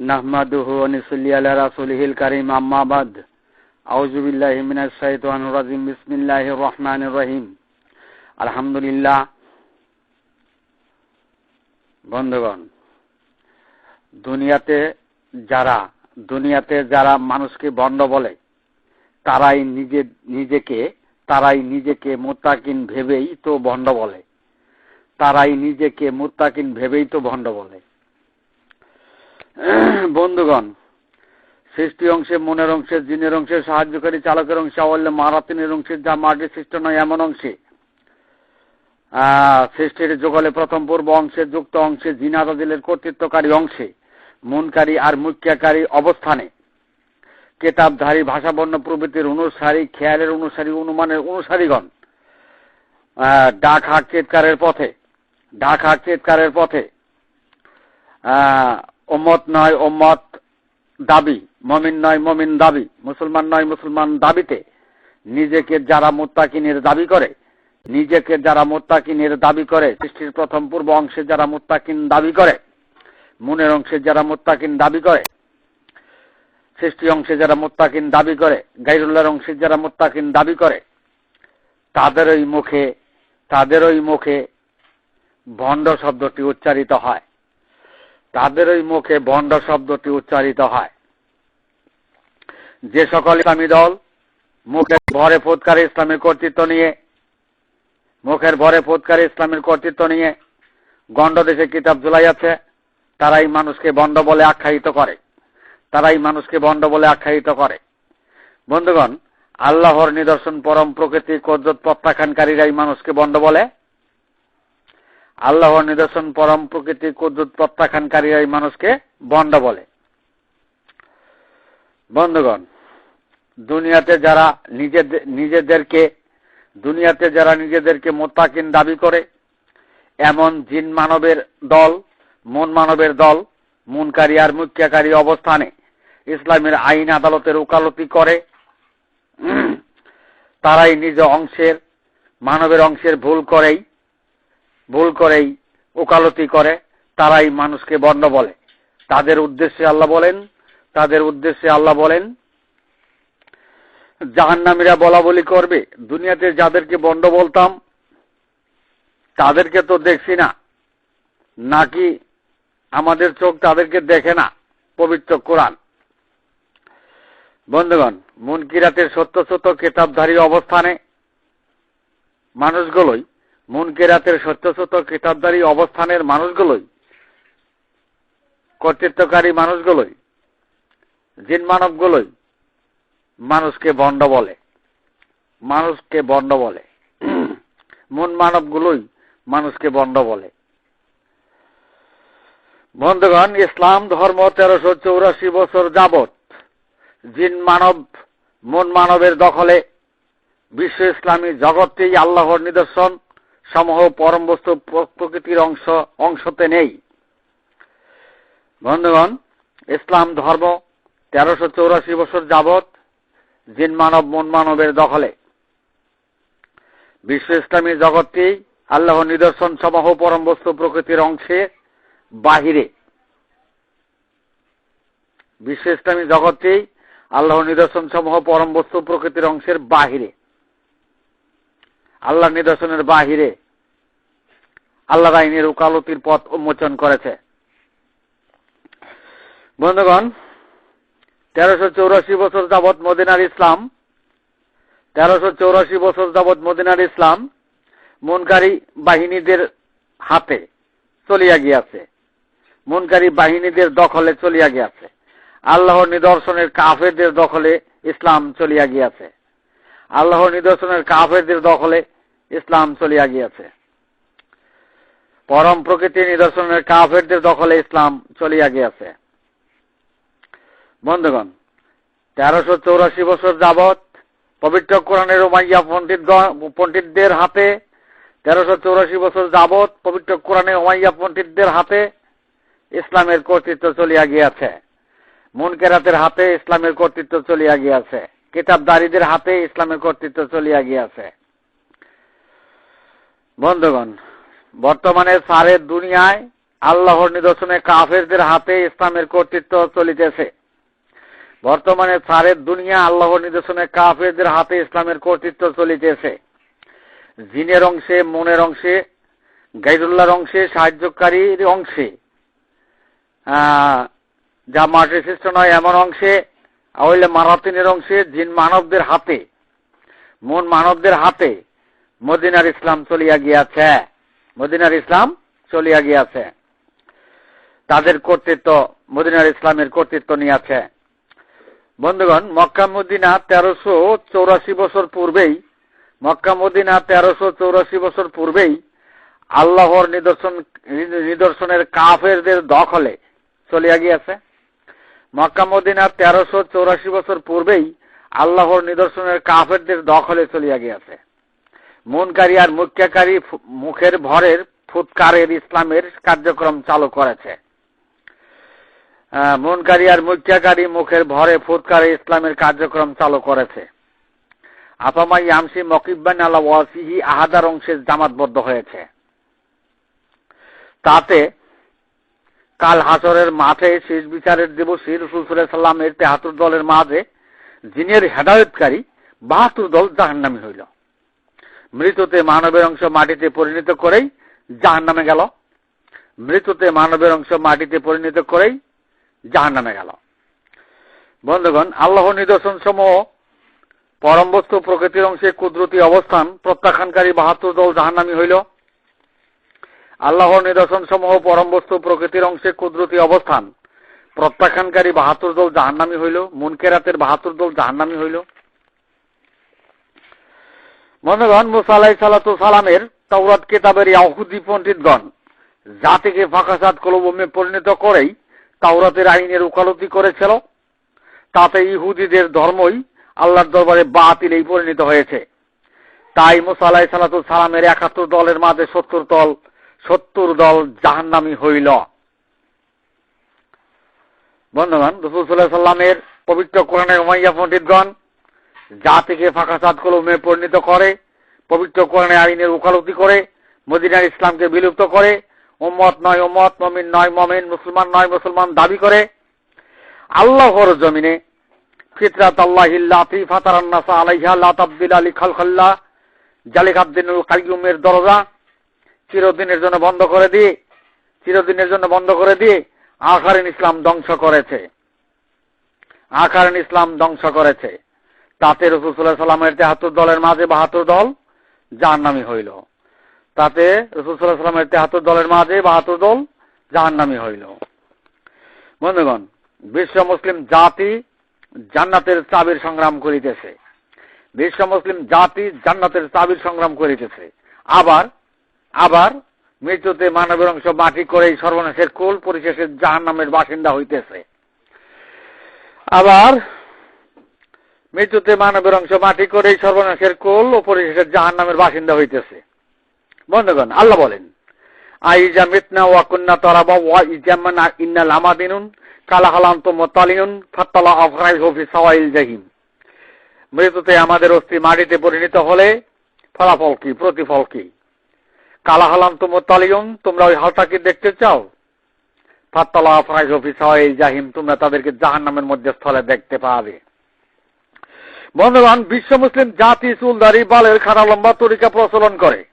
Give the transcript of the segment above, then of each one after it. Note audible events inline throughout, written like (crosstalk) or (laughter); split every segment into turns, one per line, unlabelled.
নাহমাদুহু ওয়ানিসল্লি আলা রাসূলিহিল কারীম। আম্মা বাদ। আউযু বিল্লাহি মিনাশ শাইতানির রাজিম। বিসমিল্লাহির রহমানির রহিম। আলহামদুলিল্লাহ। বন্ধুগণ, দুনিয়াতে যারা দুনিয়াতে যারা মানুষকে বন্ড বলে, তারাই নিজে, নিজেকে, তারাই নিজেকে মোত্তাকিন ভেবেই তো ভণ্ড বলে। তারাই নিজেকে মোত্তাকিন ভেবেই তো ভণ্ড বলে। (clears throat) বন্ধুগণ, সৃষ্টি অংশে, মনের অংশে, জিনের অংশে, সাহায্যকারী চালকের অংশে আওয়াল্লে মারাতিনের অংশে, যা মাটি সৃষ্ট নয়, এমন অংশে। সৃষ্টির যুগলে প্রথম পূর্ব অংশে, যুক্ত অংশে জিনাদিলের কর্তৃত্বকারী অংশে, মনকারী আর মুখ্যাকারী অবস্থানে। কেতাবধারী, ভাষাবর্ণ প্রভৃতির অনুসারী, খেয়ালের অনুসারী, অনুমানের অনুসারীগণ ডাক হাক চিৎকারের পথে ডাক হাক চিৎকারের পথে ওম্মত নয় ওম্মত দাবি, মমিন নয় মমিন দাবি, মুসলমান নয় মুসলমান দাবিতে নিজেকে যারা মোত্তাকিনের দাবি করে, নিজেকে যারা মোত্তাকিনের দাবি করে, সৃষ্টির প্রথম পূর্ব অংশে যারা মোত্তাকিন দাবি করে, মনের অংশে যারা মোত্তাকিন দাবি করে, সৃষ্টি অংশে যারা মোত্তাকিন দাবি করে, গাইরুল্লাহর অংশে যারা মোত্তাকিন দাবি করে, তাদের ওই মুখে, তাদের ওই মুখে ভণ্ড শব্দটি উচ্চারিত হয়। তাদের ওই মুখে ভণ্ড শব্দটি উচ্চারিত হয়। যে সকল ইসলামী দল মুখের ভরে ফোৎকারে ইসলামের কর্তৃত্ব নিয়ে, মুখের ভরে ফোৎকারে ইসলামের কর্তৃত্ব নিয়ে গণ্ড দেশে কিতাব ঝুলাই আছে তারাই মানুষকে বন্ড বলে আখ্যায়িত করে। তারাই মানুষকে বন্ড বলে আখ্যায়িত করে। বন্ধুগণ, আল্লাহর নিদর্শন পরম প্রকৃতি কদ্রত প্রত্যাখ্যানকারীরাই মানুষকে বন্ড বলে আল্লাহর নিদর্শন পরম প্রকৃতি প্রত্যাখ্যানকারী প্রত্যাখ্যানকারীরাই মানুষকে বন্ড বলে। বন্ধুগণ, দুনিয়াতে যারা নিজেদের নিজেদেরকে, দুনিয়াতে যারা নিজেদেরকে মোত্তাকিন দাবি করে, এমন জিন মানবের দল, মন মানবের দল, মুনকারী আর মুখ্যাকারী অবস্থানে ইসলামের আইন আদালতের ওকালতি করে তারাই নিজ অংশের, মানবের অংশের ভুল করেই ভুল করেই ওকালতি করে, তারাই মানুষকে বন্ড বলে। তাদের উদ্দেশ্যে আল্লাহ বলেন, তাদের উদ্দেশ্যে আল্লাহ বলেন, জাহান্নামীরা বলা বলি করবে, দুনিয়াতে যাদেরকে বন্ড বলতাম, তাদেরকে তো দেখছি না। নাকি আমাদের চোখ তাদেরকে দেখে না, পবিত্র কোরআন? বন্ধুগণ, মুনকিরাতের সত্য সত্য কেতাবধারী অবস্থানে মানুষগুলোই মুনকিরাতের সত্য কেতাবধারী অবস্থানের মানুষগুলোই, কর্তৃত্বকারী মানুষগুলোই জিন মানবগুলোই মানুষকে বন্ড বলে। মানুষকে বন্ড বলে। মন মানবগুলোই মানুষকে বন্ড বলে। বন্ধুগণ, ইসলাম ধর্ম তেরোশো চৌরাশি বছর যাবৎ জিন মানব মন মানবের দখলে বিশ্ব ইসলামী জগৎকেই আল্লাহর নিদর্শন। সমূহ পরম বস্তু প্রকৃতির অংশ, অংশতে নেই। বন্ধুগণ, ইসলাম ধর্ম তেরোশো চৌরাশি বছর যাবৎ জিন মানব, মন মানবের দখলে। বিশ্ব ইসলামী জগৎটি আল্লাহ নিদর্শন সমূহ পরম বস্তু প্রকৃতির অংশে বাহিরে। বিশ্ব ইসলামী জগৎটি আল্লাহ নিদর্শন সমূহ পরম বস্তু প্রকৃতির অংশের বাহিরে। আল্লাহ নিদর্শনের বাহিরে আল্লাহ আইনের উকালতির পথ উন্মোচন করেছে। বন্ধুগণ, তেরোশো চৌরাশি বছর যাবৎ মদিনার ইসলাম, তেরোশো চৌরাশি বছর যাবৎ মদিনার ইসলাম মনকারী বাহিনীদের হাতে চলিয়া গিয়াছে। মনকারী বাহিনীদের দখলে চলিয়া গিয়াছে। আল্লাহর নিদর্শনের কাফেরদের দখলে ইসলাম চলিয়া গিয়াছে। আল্লাহর নিদর্শনের কাফেরদের দখলে ইসলাম চলিয়া গিয়াছে। পরম প্রকৃতির নিদর্শনের কাফেরদের দখলে ইসলাম চলিয়া গিয়াছে। বন্ধুগণ, তেরোশো চৌরাশি বছর যাবৎ পবিত্র কোরআনের ওমাইয়া পণ্ডিত পণ্ডিতদের হাতে, তেরোশো চৌরাশি বছর যাবৎ পবিত্র কোরআনে ওমাইয়া পণ্ডিতদের হাতে ইসলামের কর্তৃত্ব চলিয়া গিয়াছে। মুনকেরাতের হাতে ইসলামের কর্তৃত্ব চলিয়া গিয়াছে। কিতাবদারীদের হাতে ইসলামের কর্তৃত্ব চলিয়া গিয়াছে। বন্ধুগণ, বর্তমানে সারের দুনিয়ায় আল্লাহর নিদর্শনে কাফেরদের হাতে ইসলামের কর্তৃত্ব চলিতেছে। বর্তমানে সারের দুনিয়া আল্লাহর নিদর্শনে কাফেরদের হাতে ইসলামের কর্তৃত্ব চলিতেছে। জিনের অংশে, মনের অংশে, গাইরুল্লাহর অংশে, সাহায্যকারীর অংশে যা মাটির সৃষ্ট নয়, এমন অংশে মারাতিনের অংশে, জিন মানবদের হাতে, মন মানবদের হাতে মদিনার ইসলাম চলিয়া গিয়াছে। মদিনার ইসলাম চলিয়া গিয়াছে। তাদের কর্তৃত্ব, মদিনার ইসলামের কর্তৃত্ব নিয়েছে। বন্ধুগণ, মক্কা, মদিনা তেরোশো চৌরাশি বছর পূর্বেই, মক্কা, মদিনা তেরোশো চৌরাশি বছর পূর্বেই আল্লাহর নিদর্শন, নিদর্শনের কাফেরদের দখলে চলিয়া গিয়াছে। মক্কা, মদিনা তেরোশো চৌরাশি বছর পূর্বেই আল্লাহর নিদর্শনের কাফেরদের দখলে চলিয়া গিয়াছে। মনকারী আর মুখ্যাকারী মুখের ভরের ফুৎকারের ইসলামের কার্যক্রম চালু করেছে। মনকারী আর মুখ্যাকারী মুখের ভরে ফুৎকারে ইসলামের কার্যক্রম চালু করেছে। আপামাই আমসি মকিব্বান আল্লাহ ওয়াসিহি আহাদার অংশে জামাতবদ্ধ হয়েছে। তাতে কাল হাসরের মাঠে শেষ বিচারের দিবসী রসুল সাল্লামের তেহাত্তর দলের মাঝে জিনের হেদায়তকারী বাহাত্তর দল জাহান্নামী হইল। মৃততে মানবের অংশ মাটিতে পরিণত করেই জাহান নামে গেল। মৃততে মানবের অংশ মাটিতে পরিণত করেই জাহান নামে গেল। বন্ধুগণ, আল্লাহ নিদর্শন সমূহ পরম বস্তু প্রকৃতির অংশে কুদরতি অবস্থান প্রত্যাখ্যানকারী বাহাত্তর দল জাহান্নামী হইল। আল্লাহর নিদর্শন সমূহ পরম বস্তু প্রকৃতির অংশে কুদরতি অবস্থান প্রত্যাখ্যানকারী বাহাত্তর দল জাহান্নামী হইল। মুনকেরাতের বাহাত্তর দল জাহান্নামী হইল। বন্ধুগণ মুসা আলাই সালাতু সালামের তৌরাত কেতাবের ইয়াহুদি পণ্ডিতগণ, জাতিকে ফাঁকাসাদ কলবমে পরিণত করেই তাওরাতের আইনের উকালতি করেছিল। তাতে ইহুদিদের ধর্মই আল্লাহর দরবারে বাতিলেই পরিণত হয়েছে। তাই মুসা আলাই সালাতু সালামের একাত্তর দলের মাঝে সত্তর দল সত্তর দল জাহান্নামী হইল। বন্ধুগণ রসুল্লাহ সাল্লামের পবিত্র কোরআনের উমাইয়া পণ্ডিতগণ জাতিকে ফাঁকাসাদ কলমে পরিণত করে, পবিত্র কোরআনে আইনের উকালতি করে, মদিনার ইসলামকে বিলুপ্ত করে, উম্মত নয় উম্মত, মমিন নয় মমিন, মুসলমান নয় মুসলমান দাবি করে, আল্লাহর জমিনে ফিতরাত আল্লাহিল্লাতি ফাতারান্নাসা আলাইহা লা তাবদিল আলী খালখাল্লা জালিকাদ্দিনুল কাইয়ুমের দরজা চিরদিনের জন্য বন্ধ করে দিয়ে, চিরদিনের জন্য বন্ধ করে দিয়ে আখারিন ইসলাম ধ্বংস করেছে। আখারিন ইসলাম ধ্বংস করেছে। তাতে রসুল্লাহ সাল্লামের তেহাত্তর দলের মাঝে বাহাত্তর দল জাহান্নামি হইল। তাতে রসুল্লাহ সাল্লামের তেহাত্তর দলের মাঝে বাহাত্তর দল জাহান্নামি হইল। বন্ধুগণ, বিশ্ব মুসলিম জাতি জান্নাতের চাবির সংগ্রাম করিতেছে। বিশ্ব মুসলিম জাতি জান্নাতের চাবির সংগ্রাম করিতেছে। আবার আবার মৃত্যুতে মানবের অংশ মাটি করেই সর্বনাশের কোল পরিশেষে জাহান নামের বাসিন্দা হইতেছে। আবার মৃত্যুতে মানবের অংশ মাটি করেই সর্বনাশের কোল ও পরিশেষে জাহান নামের বাসিন্দা হইতেছে। বন্ধুগণ, আল্লাহ বলেন, আইজা মিতনা ওয়াকুন্না তরাবা ওয়া ইজামান ইন্নাল আমাদিনুন কালা হালান্ত মোতালিনুন ফাত্তালা আফরাই হফি সাওয়াইল জাহিম। মৃত্যুতে আমাদের অস্থি মাটিতে পরিণত হলে ফলাফল কি, প্রতিফল কি? কালা হালাম তো মোতালিয়ন তোমরা ওই হালটাকে দেখতে চাও? ফাত্তালা আফরাইজ অফিস এই জাহিম, তোমরা তাদেরকে জাহান নামের মধ্যে স্থলে দেখতে পাবে। বন্ধুগণ, বিশ্ব মুসলিম জাতি চুলদারি বালের খানা লম্বা তরিকা প্রচলন করে।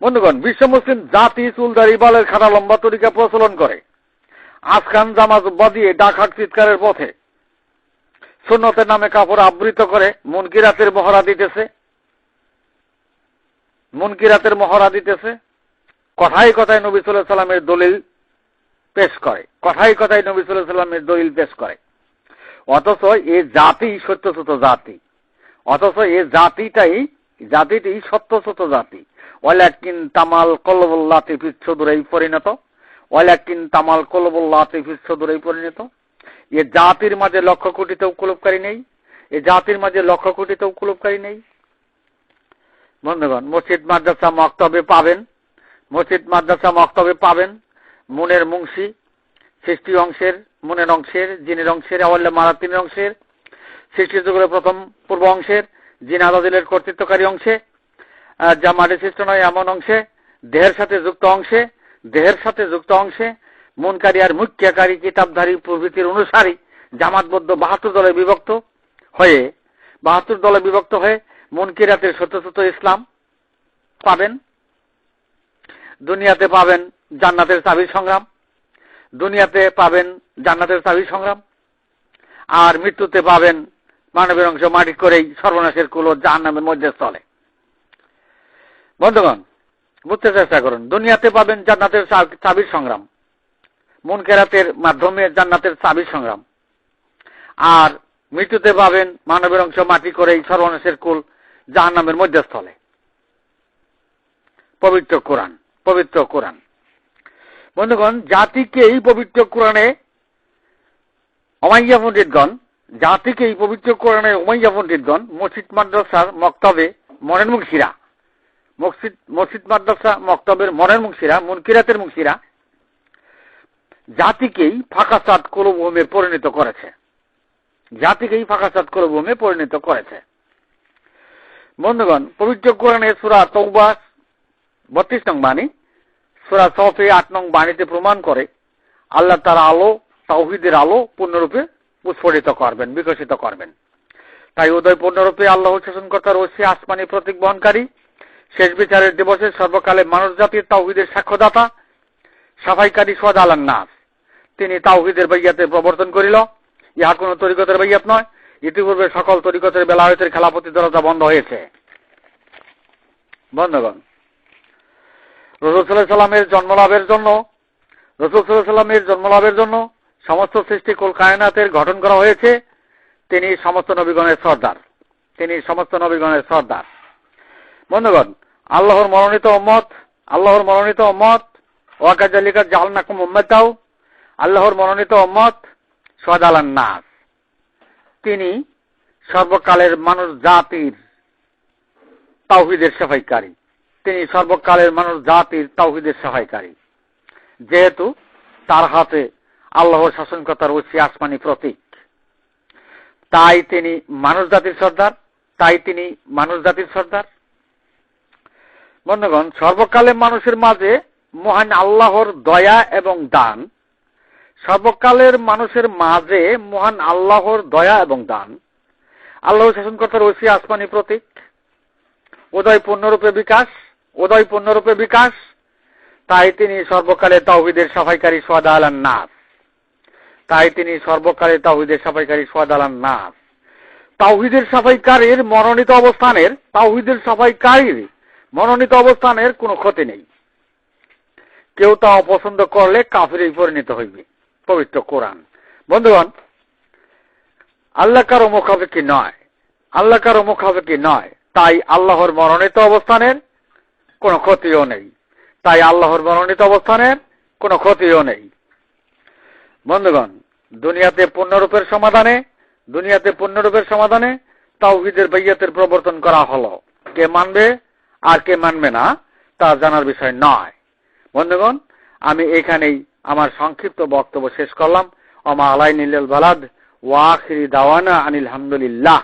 বন্ধুগণ, বিশ্ব মুসলিম জাতি চুলদারি বালের খানা লম্বা তরিকা প্রচলন করে। আজখান জামাজ দিয়ে ডাকাত চিৎকারের পথে সুন্নতের নামে কাপড় আবৃত করে মুনকিরাতের মহড়া দিতেছে। মুনকিরাতের মহড়া দিতেছে। কথাই কথায় নবী সাল্লাহ সাল্লামের দলিল পেশ করে। কথাই কথায় নবী সাল্লাহ সাল্লামের দলিল পেশ করে। অথচ এ জাতি সত্যসত জাতি। অথচ এ জাতিটাই, জাতিটি সত্যসত জাতি। ওয়ালাকিন তামাল কলবুল্লাহ ফিচ্ছদুরাই পরিণত। ওয়ালাকিন তামাল কলবুল্লাহ ফিচ্ছদুরাই পরিণত। এ জাতির মাঝে লক্ষ কোটিতে উপলব্ধকারী নেই। এ জাতির মাঝে লক্ষ কোটিতে উপলব্ধকারী নেই। বন্ধুগণ, মসজিদ, মাদ্রাসা, মক্তবে পাবেন। মসজিদ, মাদ্রাসা, মক্তবে পাবেন। মনের মুংশি, সৃষ্টি অংশের মনের অংশের, জিনের অংশের আওয়াল্লা মারাতিনের অংশের সৃষ্টি যুগের প্রথম, পূর্ব অংশের, জিন আদাদিলের কর্তৃত্বকারী অংশে যা মাটি সৃষ্ট নয়, এমন অংশে, দেহের সাথে যুক্ত অংশে, দেহের সাথে যুক্ত অংশে, মনকারী আর মুখ্যাকারী কিতাবধারী প্রভৃতির অনুসারী জামাতবদ্ধ বাহাত্তর দলে বিভক্ত হয়ে, বাহাত্তর দলে বিভক্ত হয়ে মনকিরাতের শত ইসলাম পাবেন, দুনিয়াতে পাবেন জান্নাতের চাবির সংগ্রাম দুনিয়াতে পাবেন জান্নাতের চাবির সংগ্রাম। আর মৃত্যুতে পাবেন মানবের অংশ মাটি করেই সর্বনাশের কুলো জাহান নামের মধ্যে চলে বন্ধুগণ, বুঝতে চেষ্টা করুন, দুনিয়াতে পাবেন জান্নাতের চাবির সংগ্রাম। মন কেরাতের মাধ্যমে জান্নাতের চাবির সংগ্রাম। আর মৃত্যুতে পাবেন মানবের অংশ মাটি করেই সর্বনাশের কুল জাহান নামের মধ্যস্থলে। পবিত্র কোরআন পবিত্র কোরআন। বন্ধুগণ, জাতিকে এই পবিত্র কোরআনে অমাইয়া পণ্ডিতগণ জাতিকে এই পবিত্র কোরআনে অমাইয়া পণ্ডিতগণ মসজিদ, মাদ্রাসার মক্তবে মনের মুখীরা মসজিদ মসজিদ, মাদ্রাসা, মক্তবের মনের মুখীরা মুনকিরাতের মুখীরা জাতিকেই ফাঁকা চাঁদ কলভূমে পরিণত করেছে। জাতিকেই ফাঁকা চাঁদ কলভূমে পরিণত করেছে। বন্ধুগণ, পবিত্র কোরআনে সুরা তৌবা বত্রিশ নং বাণী সুরা সফে আট নং বাণীতে প্রমাণ করে, আল্লাহ তার আলো, তাওহিদের আলো পূর্ণরূপে উৎফুল্লিত করবেন, বিকশিত করবেন। তাই উদয় পূর্ণরূপে আল্লাহ শাসনকর্তার ওসি আসমানি প্রতীক বহনকারী। শেষ বিচারের দিবসে সর্বকালে মানুষ জাতির তাওহিদের সাক্ষ্যদাতা, সাফাইকারী সদ আলান নাস। তিনি তাওহিদের বৈয়াতে প্রবর্তন করিল। ইহা কোন তরিকতের বৈয়াত নয়। ইতিপূর্বে সকল তরিকতের বেলায়তের খেলাপতি দরজা বন্ধ হয়েছে। বন্ধগণ রসুল সাল্লামের জন্মলাভের জন্য, রসুল সাল্লামের জন্মলাভের জন্য সমস্ত সৃষ্টি কুল গঠন করা হয়েছে। তিনি সমস্ত নবীগণের সর্দার। তিনি সমস্ত নবীগণের সর্দার। বন্ধুগণ, আল্লাহর মনোনীত উম্মত, আল্লাহর মনোনীত উম্মত ওয়াকাজালিকা জালনাকুম উম্মতাও, আল্লাহর মনোনীত উম্মত সদালান নাস। তিনি সর্বকালের মানুষ জাতির, তাওহিদের সাফাইকারী। তিনি সর্বকালের মানুষ, জাতির তাওহিদের সহায়কারী। যেহেতু তার হাতে আল্লাহর শাসনকর্তার উচ্চ আসমানি প্রতীক। তাই তিনি মানুষ জাতির সর্দার, তাই তিনি মানুষ জাতির সর্দার। বন্ধুগণ সর্বকালে মানুষের মাঝে মহান আল্লাহর দয়া এবং দান, সর্বকালের মানুষের মাঝে মহান আল্লাহর দয়া এবং দান আল্লাহ শাসনকর্তার ঐশী আসমানি প্রতীক উদয় পূর্ণরূপে বিকাশ উদয় পূর্ণরূপে বিকাশ, তাই তিনি সর্বকালে তাওহিদের সাফাইকারী সোয়াদ আলান নাস। তাই তিনি সর্বকালে তাওহিদের সাফাইকারী সোয়াদ আলান নাস। তাওহিদের সাফাইকারীর মনোনীত অবস্থানের, তাওহিদের সাফাইকারীর মনোনীত অবস্থানের কোনো ক্ষতি নেই। কেউ তা অপছন্দ করলে কাফিরেই পরিণত হইবে, পবিত্র কোরআন। বন্ধুগণ, আল্লাহ কারও মুখাপেক্ষি নয়, আল্লাহ কারও মুখাপেক্ষি নয়, তাই আল্লাহর মনোনীত অবস্থানের কোনো ক্ষতিও নেই। তাই আল্লাহর মনোনীত অবস্থানের কোনো ক্ষতিও নেই। বন্ধুগণ, দুনিয়াতে পূর্ণরূপের সমাধানে, দুনিয়াতে পূর্ণরূপের সমাধানে তাওহিদের বৈয়াতের প্রবর্তন করা হলো। কে মানবে আর কে মানবে না, তা জানার বিষয় নয়। বন্ধুগণ, আমি এখানেই আমার সংক্ষিপ্ত বক্তব্য শেষ করলাম। অমা আলাই নীল বালাদ ওয়াখিরি দাওয়ানা আনিল হামদুলিল্লাহ।